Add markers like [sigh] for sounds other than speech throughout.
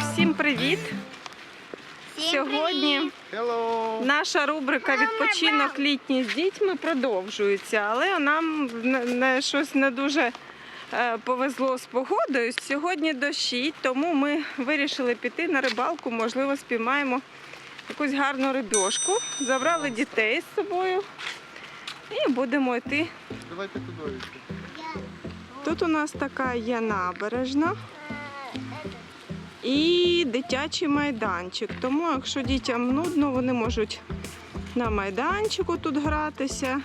Всім привіт! Сьогодні наша рубрика Відпочинок літній з дітьми продовжується, але нам щось не дуже е, повезло з погодою. Сьогодні дощить, тому ми вирішили піти на рибалку, можливо, спіймаємо якусь гарну рибьошку. Забрали дітей з собою і будемо йти. Давайте туди. Тут у нас така є набережна. І дитячий майданчик. Тому, якщо дітям нудно, вони можуть на майданчику тут гратися.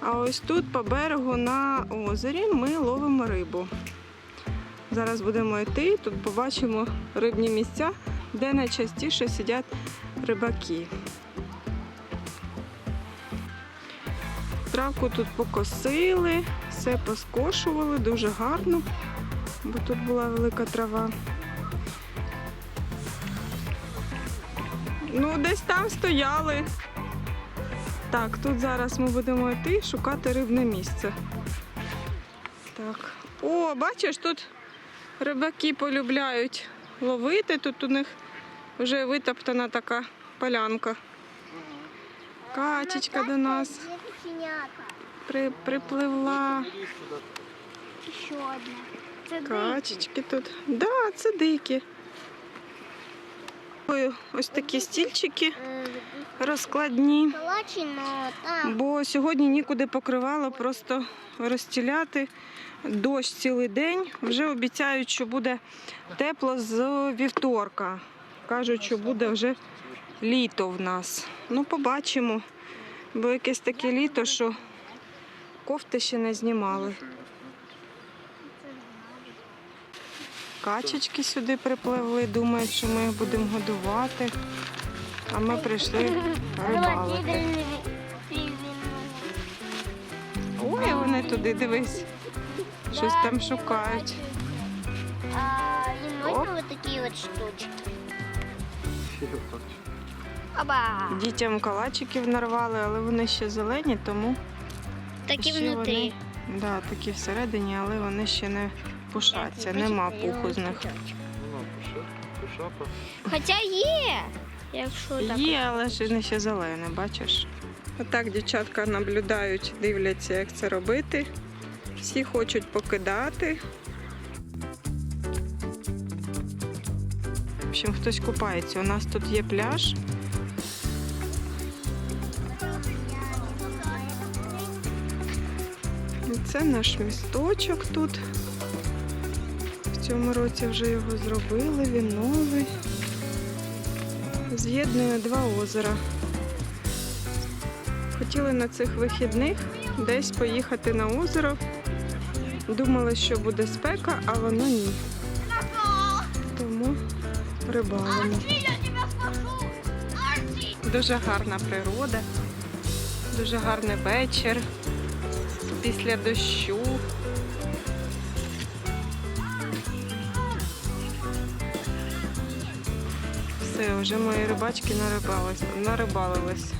А ось тут по берегу на озері ми ловимо рибу. Зараз будемо йти, тут побачимо рибні місця, де найчастіше сидять рибаки. Травку тут покосили, все поскошували, дуже гарно, бо тут була велика трава. Ну, десь там стояли. Так, тут зараз ми будемо йти шукати рибне місце. Так. О, бачиш, тут рибаки полюбляють ловити. Тут у них вже витоптана така полянка. Качечка до нас при, припливла. Ще одна. Це Качечки тут. Да, це дикі. Ось такі стільчики розкладні. Палачі, но там. Бо сьогодні нікуди покривало, просто розстіляти. Дощ цілий день. Вже обіцяють, що буде тепло з вівторка. Кажуть, що буде вже літо в нас. Ну, побачимо. Бо якесь таке літо, що кофти ще не знімали. Качечки сюди припливли, думають, що ми їх будемо годувати. А ми прийшли рибалити. Ой, вони туди дивись. Щось там шукають. А, можно вот такие вот штучки? Оба. Дітям калачиків нарвали, але вони ще зелені, тому Такие ще внутри. вони да, такі всередині, але вони ще не пушаться, нема пуху з них. Хоча є. Якщо так. Є, але ж вони ще зелені, бачиш. Отак дівчатка наблюдають, дивляться, як це робити. Всі хочуть покидати. В общем, хтось купається. У нас тут є пляж. Це наш місточок тут. В цьому році вже його зробили, він новий. З'єднує два озера. Хотіли на цих вихідних десь поїхати на озеро. Думали, що буде спека, а воно ні. Тому рибалимо. Дуже гарна природа, дуже гарний вечір після дощу. Все, вже мої рибачки нарибались, нарибалились.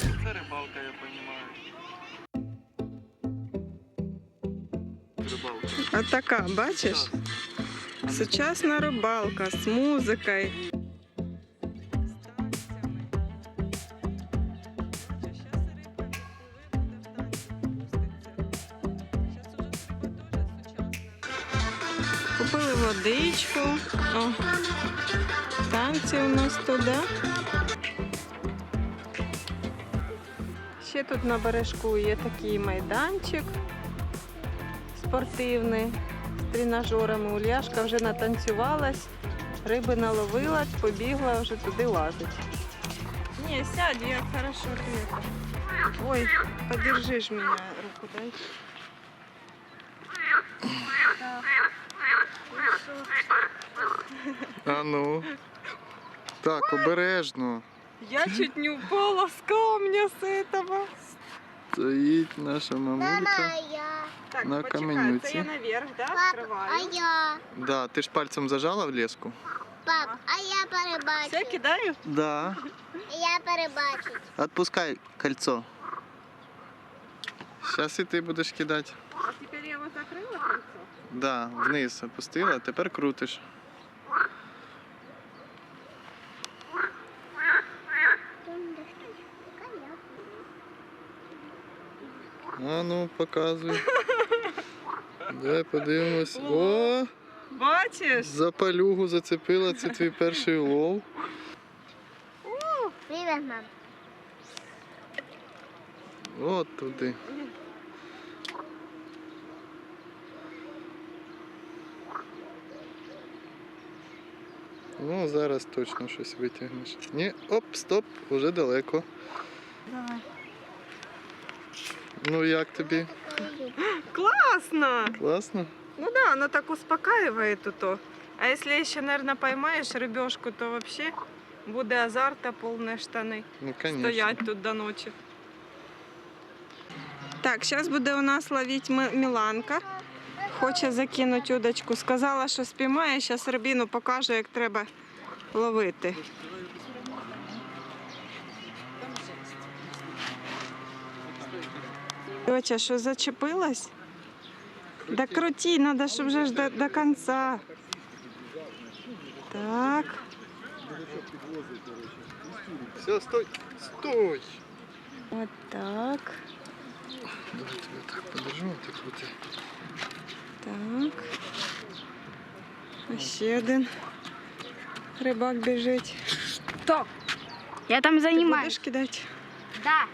Це рибалка, я понимаю. Рибалка. А така, бачиш? Сучасна рибалка з музикою. Купили водичку. О, танці у нас туди. Ще тут на бережку є такий майданчик спортивний з тренажерами. Ульяшка вже натанцювалась, риби наловила, побігла вже туди лазить. Ні, сядь, як хорошо ти. Ой, подержи ж мене руку, дай. Ну. Так, обережно. Я чуть не упала с камня с этого. Стоїть наша мамулька. я. Так, На почекай, каменюці. це я наверх, да, Пап, а я. Да, ти ж пальцем зажала в леску? Пап, а я Все, перебачу. кидаю? Да. Я перебачу. Отпускай кольцо. Сейчас і ти будеш кидати. А тепер закрила кольцо? Да, вниз опустила, тепер крутиш. А ну, показуй. Дай подивимось. О, Бачиш? за палюгу зацепила, це твій перший улов. Привіт, мам. От туди. Ну, зараз точно щось витягнеш. Ні, оп, стоп, уже далеко. Давай. Ну як тобі? Класно! Класно? Ну да, оно так успокаивает то. А если еще, наверное, поймаешь рыбешку, то вообще буде азарта повні штани. Ну, конечно. Стоять тут до ночі. Так, зараз буде у нас ловити Ми- Міланка. Хоче закинути удочку. Сказала, що спіймає, зараз Рабіну покаже, як треба ловити. Доча, що зачепилась? Да крути, треба, щоб вже ж до, до кінця. Так. Все, стой, стой. От так. Давай тебе так подержу, ти крути. Так. А ще один рибак біжить. Стоп. Я там Ти занимаюсь. будеш кидати? Да.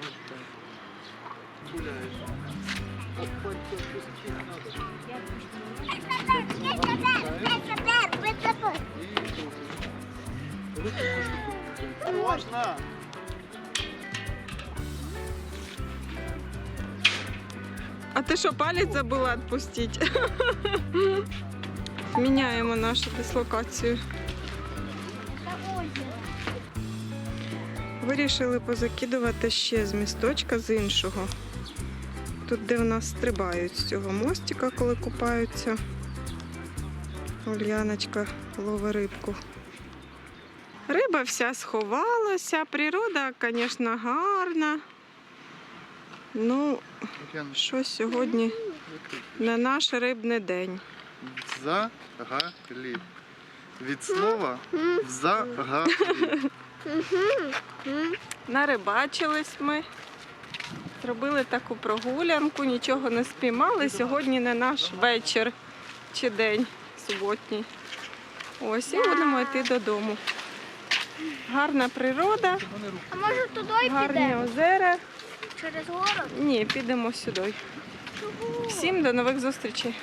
А ти що, палець забула відпустити? [laughs] Міняємо нашу дислокацію. Вирішили позакидувати ще з місточка з іншого. Тут, де в нас стрибають з цього мостика, коли купаються. Ульяночка ловить рибку. Риба вся сховалася, природа, звісно, гарна. Ну, що сьогодні не наш рибний день. Взагалі. Від слова взагалі. Нарибачились ми, зробили таку прогулянку, нічого не спіймали. Сьогодні не наш вечір чи день суботній. Ось і будемо йти додому. Гарна природа, А може туди гарні підемо? озера. Через город? Ні, підемо сюди. Всім до нових зустрічей.